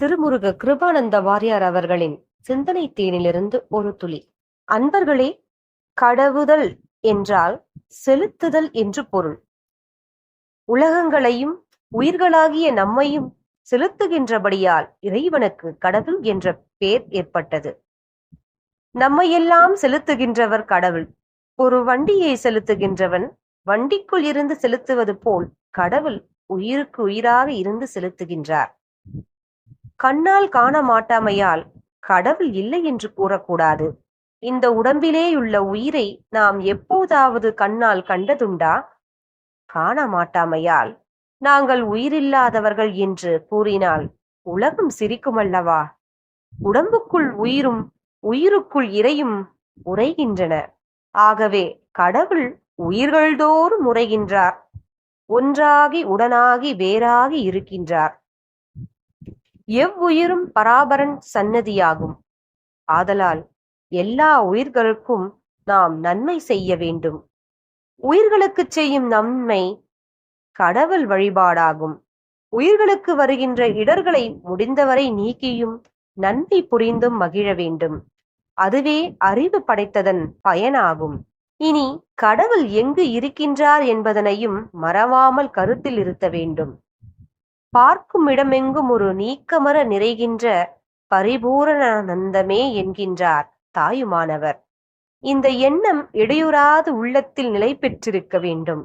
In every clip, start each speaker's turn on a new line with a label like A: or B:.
A: திருமுருக கிருபானந்த வாரியார் அவர்களின் சிந்தனை தேனிலிருந்து ஒரு துளி. அன்பர்களே கடவுதல் என்றால் செலுத்துதல் என்று பொருள். உலகங்களையும் உயிர்களாகிய நம்மையும் செலுத்துகின்றபடியால் இறைவனுக்கு கடவுள் என்ற பெயர் ஏற்பட்டது. நம்மையெல்லாம் செலுத்துகின்றவர் கடவுள். ஒரு வண்டியை செலுத்துகின்றவன் வண்டிக்குள் இருந்து செலுத்துவது போல் கடவுள் உயிருக்கு உயிராக இருந்து செலுத்துகின்றார். கண்ணால் காண மாட்டாமையால் கடவுள் இல்லை என்று கூறக்கூடாது. இந்த உடம்பிலேயுள்ள உயிரை நாம் எப்போதாவது கண்ணால் கண்டதுண்டா? காண மாட்டாமையால் நாங்கள் உயிரில்லாதவர்கள் என்று கூறினால் உலகம் சிரிக்குமல்லவா? உடம்புக்குள் உயிரும் உயிருக்குள் இறையும் உரைகின்றன ஆகவே கடவுள் உயிர்கள்தோறும் உரைகின்றார் ஒன்றாகி உடனாகி வேறாகி இருக்கின்றார். எவ்வுயிரும் பராபரன் சன்னதியாகும். ஆதலால் எல்லா உயிர்களுக்கும் நாம் நன்மை செய்ய வேண்டும். உயிர்களுக்கு செய்யும் நன்மை கடவுள் வழிபாடாகும். உயிர்களுக்கு வருகின்ற இடர்களை முடிந்தவரை நீக்கியும் நன்மை புரிந்தும் மகிழ வேண்டும். அதுவே அறிவு படைத்ததன் பயனாகும். இனி கடவுள் எங்கு இருக்கின்றார் என்பதனையும் மறவாமல் கருத்தில் இருத்த வேண்டும். பார்க்கும் இடமெங்கும் ஒரு நீக்கமர நிறைகின்ற பரிபூரணானந்தமே என்கின்றார் தாயுமானவர். இந்த எண்ணம் இடையுறாது உள்ளத்தில் நிலை பெற்றிருக்க வேண்டும்.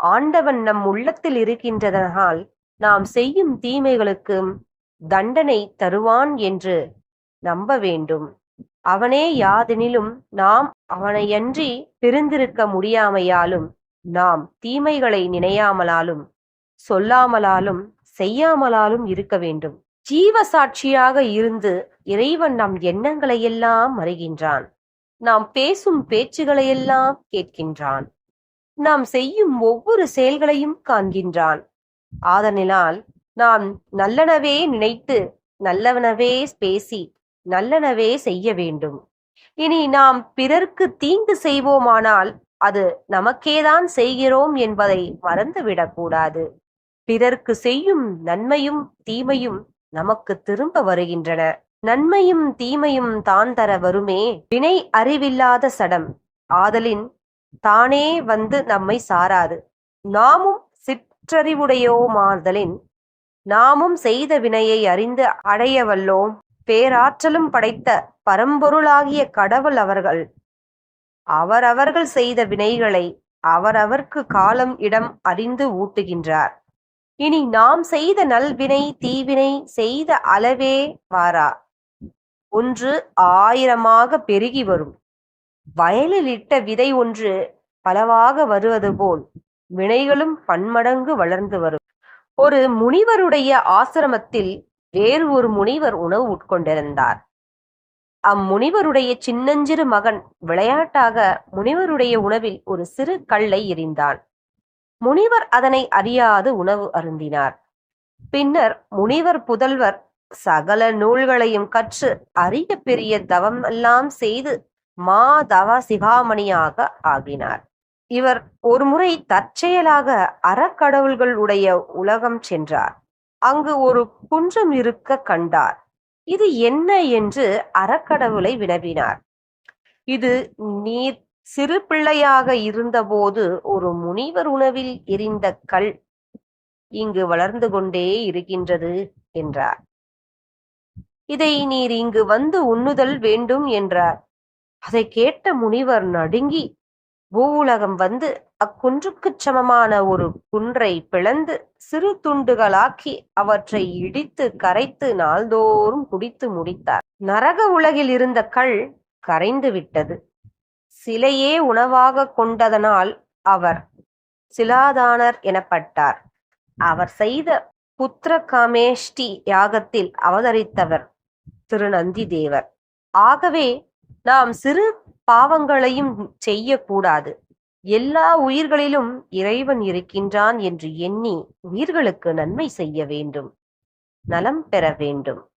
A: ஆண்டவன் நம் உள்ளத்தில் இருக்கின்றதனால் நாம் செய்யும் தீமைகளுக்கும் தண்டனை தருவான் என்று நம்ப வேண்டும். அவனே யாதெனிலும் நாம் அவனையன்றி பிரிந்திருக்க முடியாமையாலும் நாம் தீமைகளை நினையாமலாலும் சொல்லாமலாலும் செய்யாமலாலும் இருக்க வேண்டும். ஜீவ சாட்சியாக இருந்து இறைவன் நம் எண்ணங்களையெல்லாம் அறிகின்றான். நாம் பேசும் பேச்சுகளையெல்லாம் கேட்கின்றான். நாம் செய்யும் ஒவ்வொரு செயல்களையும் காண்கின்றான். ஆதனினால் நாம் நல்லனவே நினைத்து நல்லவனவே பேசி நல்லனவே செய்ய வேண்டும். இனி நாம் பிறர்க்கு தீங்கு செய்வோமானால் அது நமக்கேதான் செய்கிறோம் என்பதை மறந்துவிடக்கூடாது. பிறர்க்கு செய்யும் நன்மையும் தீமையும் நமக்கு திரும்ப வருகின்றன. நன்மையும் தீமையும் தான் தர வருமே. வினை அறிவில்லாத சடம். ஆதலின் தானே வந்து நம்மை சாராது. நாமும் சிற்றறிவுடையோமாதலின் நாமும் செய்த வினையை அறிந்து அடைய வல்லோம். பேராற்றலும் படைத்த பரம்பொருளாகிய கடவுள் அவர்கள். அவரவர்கள் செய்த வினைகளை அவரவர்க்கு காலம் இடம் அறிந்து ஊட்டுகின்றார். இனி நாம் செய்த நல்வினை தீவினை செய்த அளவே வாரா. ஒன்று ஆயிரமாக பெருகி வரும். வயலில் இட்ட விதை ஒன்று பலவாக வருவது போல் வினைகளும் பன்மடங்கு வளர்ந்து வரும். ஒரு முனிவருடைய ஆசிரமத்தில் வேறு ஒரு முனிவர் உணவு உட்கொண்டிருந்தார். அம்முனிவருடைய சின்னஞ்சிறு மகன் விளையாட்டாக முனிவருடைய உணவில் ஒரு சிறு கல்லை எறிந்தான். முனிவர் அதனை அறியாது உணவு அருந்தினார். பின்னர் முனிவர் புதல்வர் சகல நூல்களையும் கற்று அரிய பெரிய தவம் எல்லாம் செய்து மா தவ சிகாமணியாக ஆகினார். இவர் ஒருமுறை தற்செயலாக அறக்கடவுள்கள் உடைய உலகம் சென்றார். அங்கு ஒரு குன்றம் இருக்க கண்டார். இது என்ன என்று அறக்கடவுளை வினவினார். இது நீர் சிறு பிள்ளையாக இருந்தபோது ஒரு முனிவர் உணவில் எரிந்த கல் இங்கு வளர்ந்து கொண்டே இருக்கின்றது என்றார். இதை நீர் இங்கு வந்து உண்ணுதல் வேண்டும் என்றார். அதை கேட்ட முனிவர் நடுங்கி பூவுலகம் வந்து அக்குன்றுக்குச் சமமான ஒரு குன்றை பிளந்து சிறு துண்டுகளாக்கி அவற்றை இடித்து கரைத்து நாள்தோறும் குடித்து முடித்தார். நரக உலகில் இருந்த கல் கரைந்து விட்டது. சிலையே உணவாக கொண்டதனால் அவர் சிலாதானர் எனப்பட்டார். அவர் செய்த புத்திர காமேஷ்டி யாகத்தில் அவதரித்தவர் திருநந்தி தேவர் ஆகவே நாம் சிறு பாவங்களையும் செய்யக்கூடாது. எல்லா உயிர்களிலும் இறைவன் இருக்கின்றான் என்று எண்ணி உயிர்களுக்கு நன்மை செய்ய வேண்டும். நலம் பெற வேண்டும்.